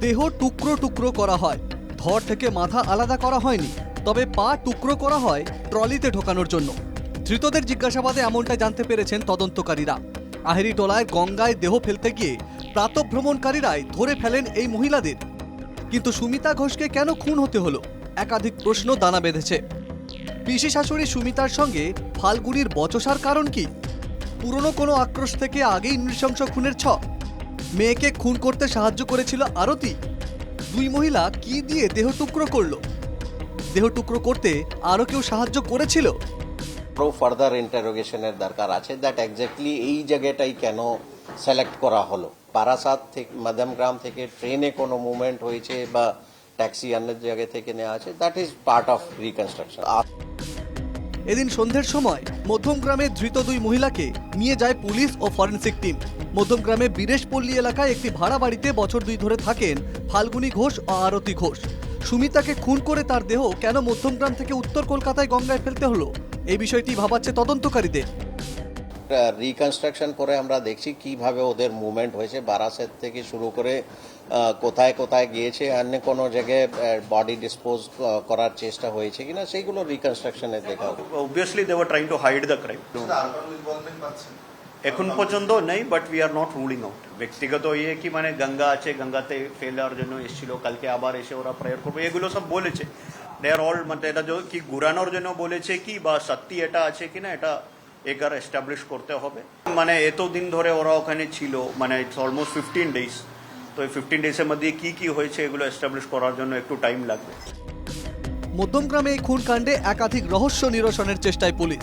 দেহ টুকরো টুকরো করা হয়। ধর থেকে মাথা আলাদা করা হয়নি, তবে পা টুকরো করা হয় ট্রলিতে ঢোকানোর জন্য। ধৃতদের জিজ্ঞাসাবাদে এমনটা জানতে পেরেছেন তদন্তকারীরা। আহেরি টোলায় গঙ্গায় দেহ ফেলতে গিয়ে প্রাতভ্রমণকারীরাই ধরে ফেলেন এই মহিলাদের। কিন্তু সুমিতা ঘোষকে কেন খুন হতে হলো? একাধিক প্রশ্ন দানা বেঁধেছে। পিসি শাশুড়ি সুমিতার সঙ্গে ফাল্গুনির বচসার কারণ কি? পুরনো কোনো আক্রোশ থেকে আগেই নৃশংস খুনের ছক? মেয়েকে খুন করতে সাহায্য করেছিল আরতি। দুই মহিলা কি দিয়ে দেহ টুকরো করল? দেহ টুকরো করতে আরও কেউ সাহায্য করেছিল? আরও ফার্দার ইন্টারোগেশনের দরকার আছে দ্যাট এক্স্যাক্টলি এই জায়গাটাই কেন সিলেক্ট করা হলো। বারাসাত থেকে মাদামগ্রাম থেকে ট্রেনে কোনো মুভমেন্ট হয়েছে বা ট্যাক্সি অন্য জায়গা থেকে নেওয়া আছে that is part of reconstruction এদিন সন্ধ্যের সময় মধ্যমগ্রামে ধৃত দুই মহিলাকে নিয়ে যায় পুলিশ ও ফরেনসিক টিম মধ্যমগ্রামে বীরেশপল্লী এলাকায় একটি ভাড়া বাড়িতে বছর দুই ধরে থাকেন ফাল্গুনী ঘোষ ও আরতি ঘোষ। সুমিতাকে খুন করে তার দেহ কেন মধ্যমগ্রাম থেকে উত্তর কলকাতায় গঙ্গায় ফেলতে হলো? এই বিষয়টি ভাবাচ্ছে তদন্তকারীদের। রিকনস্ট্রাকশন করে আমরা দেখছি কীভাবে ওদের মুভমেন্ট হয়েছে বারাসাত থেকে শুরু করে কোথায় কোথায় গিয়েছে অন্য কোনো জায়গায় বডি ডিসপোজ করার চেষ্টা হয়েছে কিনা সেইগুলো রিকনস্ট্রাকশনে দেখা they were trying to hide the crime. এখন পর্যন্ত নেই but we are not ruling out ব্যক্তিগত ইয়ে কি মানে গঙ্গা আছে, গঙ্গাতে ফেলার জন্য এসেছিল, কালকে আবার এসে ওরা প্রেয়ার করবে, এগুলো সব বলেছে। দে আর অল মানে এটা কি ঘুরানোর জন্য বলেছে কি, বা সত্যি এটা আছে কি না, এটা এগার এস্টাবলিশ করতে হবে। মানে এতদিন ধরে ওরা ওখানে ছিল মানে ইটস অলমোস্ট ফিফটিন ডেজ তো এই ফিফটিন ডেজের মধ্যে কি কি হয়েছে, এগুলো এস্টাবলিশ করার জন্য একটু টাইম লাগবে। মধ্যমগ্রামে এই খুন কাণ্ডে একাধিক রহস্য নিরসনের চেষ্টায় police.